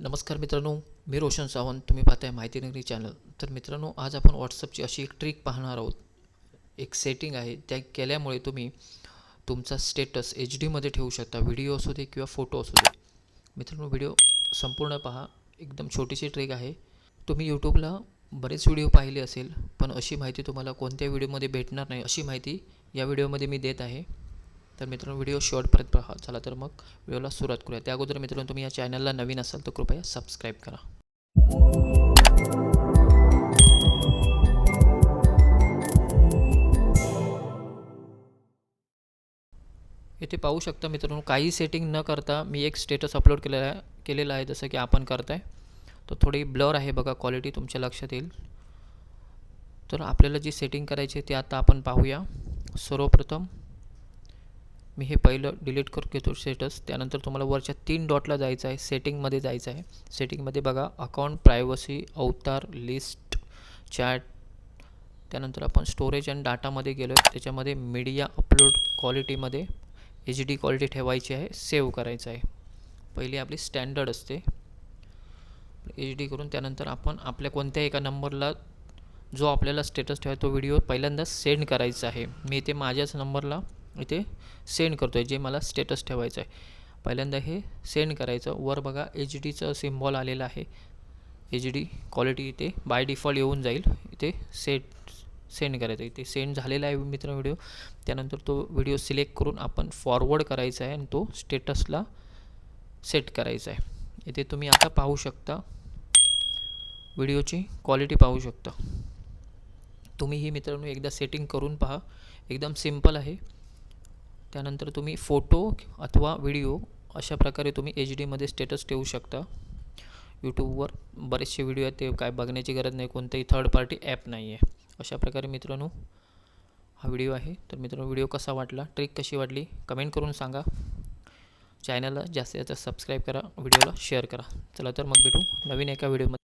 नमस्कार मित्रांनो मी रोशन सावंत. तुम्ही पाहताय माहिती नगरी चॅनल. तर मित्रांनो आज आपण व्हॉट्सअपची अशी एक ट्रिक पाहणार आहोत. एक सेटिंग आहे त्या केल्यामुळे तुम्ही तुमचा स्टेटस एच डीमध्ये ठेवू शकता. व्हिडिओ असू दे किंवा फोटो असू दे. मित्रांनो व्हिडिओ संपूर्ण पहा. एकदम छोटीशी ट्रिक आहे. तुम्ही यूट्यूबला बरेच व्हिडिओ पाहिले असेल पण अशी माहिती तुम्हाला कोणत्या व्हिडिओमध्ये भेटणार नाही अशी माहिती या व्हिडिओमध्ये मी देत आहे. तर मित्रांनो व्हिडिओ शॉर्टपर्यंत पहा. चला तर मग व्हिडिओला सुरुवात करूया. त्या अगोदर मित्रांनो तुम्ही या चॅनलला नवीन असाल तर कृपया सबस्क्राईब करा. इथे पाहू शकता मित्रांनो काही सेटिंग न करता मी एक स्टेटस अपलोड केलेला आहे केलेला आहे जसं की आपण करताय. तर थोडी ब्लर आहे बघा क्वालिटी तुमच्या लक्षात येईल. तर आपल्याला जी सेटिंग करायची आहे ती आता आपण पाहूया. सर्वप्रथम मी हे पहिलं डिलीट करून घेतो स्टेटस त्यानंतर तुम्हाला वरच्या तीन डॉटला जायचं आहे. सेटिंगमध्ये जायचं आहे. सेटिंगमध्ये बघा account privacy avatar list chat त्यानंतर आपण स्टोरेज अँड डाटामध्ये गेलो आहे त्याच्यामध्ये मीडिया अपलोड क्वालिटीमध्ये एच डी क्वालिटी ठेवायची आहे. सेव्ह करायचं आहे. पहिली आपली स्टँडर्ड असते. एच डी करून त्यानंतर आपण आपल्या कोणत्या एका नंबरला जो आपल्याला स्टेटस ठेवायचा तो व्हिडिओ पहिल्यांदा सेंड करायचा आहे. मी इथे माझ्याच नंबरला इथे सेंड करतो आहे जे मला स्टेटस ठेवायचं आहे पहिल्यांदा हे सेंड करायचं. वर बघा एच डीचं सिम्बॉल आलेलं आहे. एच डी क्वालिटी इथे बाय डिफॉल्ट येऊन जाईल. इथे सेट सेंड करायचं. इथे सेंड झालेला आहे मित्र व्हिडिओ त्यानंतर तो व्हिडिओ सिलेक्ट करून आपण फॉरवर्ड करायचा आहे आणि तो स्टेटसला सेट करायचा आहे. इथे तुम्ही आता पाहू शकता व्हिडिओची क्वालिटी पाहू शकता. तुम्ही ही मित्रांनो एकदा सेटिंग करून पहा. एकदम सिंपल आहे. त्यानंतर तुम्ही फोटो अथवा व्हिडिओ अशा प्रकारे तुम्ही एच डीमध्ये स्टेटस ठेवू शकता. यूट्यूबवर बरेचसे व्हिडिओ आहेत ते काय बघण्याची गरज नाही कोणतंही थर्ड पार्टी ॲप नाही आहे अशा प्रकारे मित्रांनो हा व्हिडिओ आहे. तर मित्रांनो व्हिडिओ कसा वाटला ट्रिक कशी वाटली कमेंट करून सांगा. चॅनलला जास्तीत जास्त सबस्क्राईब करा व्हिडिओला शेअर करा. चला तर मग भेटू नवीन एका व्हिडिओमध्ये